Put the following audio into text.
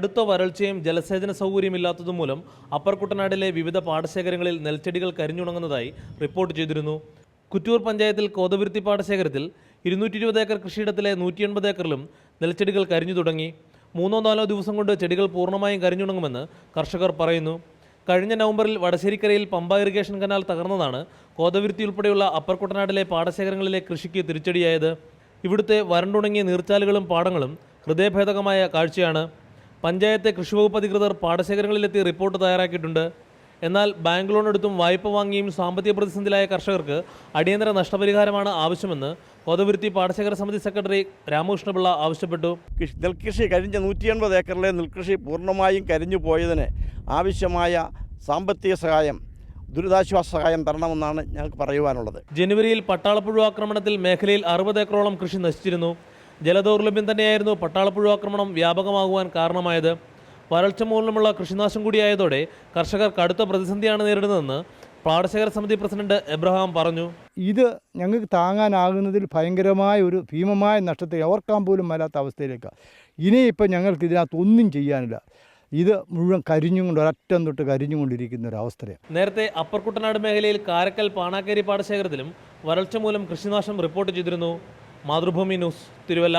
കടുത്ത വരൾച്ചയും ജലസേചന സൗകര്യമില്ലാത്തതും മൂലം അപ്പർ കുട്ടനാടിലെ വിവിധ പാടശേഖരങ്ങളിൽ നെൽച്ചെടികൾ കരിഞ്ഞുണങ്ങുന്നതായി റിപ്പോർട്ട് ചെയ്തിരുന്നു. കുറ്റൂർ പഞ്ചായത്തിൽ കോതവിരുത്തി പാടശേഖരത്തിൽ ഇരുന്നൂറ്റി ഇരുപത് ഏക്കർ കൃഷിയിടത്തിലെ നൂറ്റി എൺപത് ഏക്കറിലും നെൽച്ചെടികൾ കരിഞ്ഞു തുടങ്ങി. മൂന്നോ നാലോ ദിവസം കൊണ്ട് ചെടികൾ പൂർണമായും കരിഞ്ഞുണങ്ങുമെന്ന് കർഷകർ പറയുന്നു. കഴിഞ്ഞ നവംബറിൽ വടശ്ശേരിക്കരയിൽ പമ്പ ഇറിഗേഷൻ കനാൽ തകർന്നതാണ് കോതവിരുത്തി ഉൾപ്പെടെയുള്ള അപ്പർ കുട്ടനാട്ടിലെ പാടശേഖരങ്ങളിലെ കൃഷിക്ക് തിരിച്ചടിയായത്. ഇവിടുത്തെ വരണ്ടുണങ്ങിയ നീർച്ചാലുകളും പാടങ്ങളും ഹൃദയഭേദകമായ കാഴ്ചയാണ്. പഞ്ചായത്തെ കൃഷിവകുപ്പ് അധികൃതർ പാടശേഖരങ്ങളിലെത്തി റിപ്പോർട്ട് തയ്യാറാക്കിയിട്ടുണ്ട്. എന്നാൽ ബാങ്ക് ലോൺ എടുത്തും വായ്പ വാങ്ങിയും സാമ്പത്തിക പ്രതിസന്ധിയിലായ കർഷകർക്ക് അടിയന്തര നഷ്ടപരിഹാരമാണ് ആവശ്യമെന്ന് കോതവിരുത്തി പാടശേഖര സമിതി സെക്രട്ടറി രാമകൃഷ്ണപിള്ള ആവശ്യപ്പെട്ടു. കൃഷി നെൽകൃഷി കഴിഞ്ഞ നൂറ്റി എൺപത് ഏക്കറിലെ നെൽകൃഷി പൂർണമായും കരിഞ്ഞു പോയതിന് ആവശ്യമായ സാമ്പത്തിക സഹായം ദുരിതാശ്വാസ സഹായം തരണമെന്നാണ് ഞങ്ങൾക്ക് പറയുവാനുള്ളത്. ജനുവരിയിൽ പട്ടാളപ്പുഴു ആക്രമണത്തിൽ മേഖലയിൽ അറുപത് ഏക്കറോളം കൃഷി നശിച്ചിരുന്നു. ജലദൗർലഭ്യം തന്നെയായിരുന്നു പട്ടാളപ്പുഴ ആക്രമണം വ്യാപകമാകുവാൻ കാരണമായത്. വരൾച്ച മൂലമുള്ള കൃഷിനാശം കൂടിയായതോടെ കർഷകർ കടുത്ത പ്രതിസന്ധിയാണ് നേരിടുന്നതെന്ന് പാടശേഖര സമിതി പ്രസിഡന്റ് എബ്രഹാം പറഞ്ഞു. ഇത് ഞങ്ങൾക്ക് താങ്ങാനാകുന്നതിൽ ഭയങ്കരമായ ഒരു ഭീമമായ നഷ്ടത്തെ ഓർക്കാൻ പോലും മേലാത്ത അവസ്ഥയിലേക്കാണ് ഇനിയിപ്പോൾ ഞങ്ങൾക്ക് ഇതിനകത്ത് ഒന്നും ചെയ്യാനില്ല. ഇത് മുഴുവൻ കരിഞ്ഞുകൊണ്ട് ഒരറ്റം തൊട്ട് കരിഞ്ഞുകൊണ്ടിരിക്കുന്ന ഒരു അവസ്ഥയാണ്. നേരത്തെ അപ്പർ കുട്ടനാട് മേഖലയിൽ കാരക്കൽ പാണാക്കേരി പാടശേഖരത്തിലും വരൾച്ച മൂലം കൃഷിനാശം റിപ്പോർട്ട് ചെയ്തിരുന്നു. മാതൃഭൂമി ന്യൂസ് തിരുവല്ല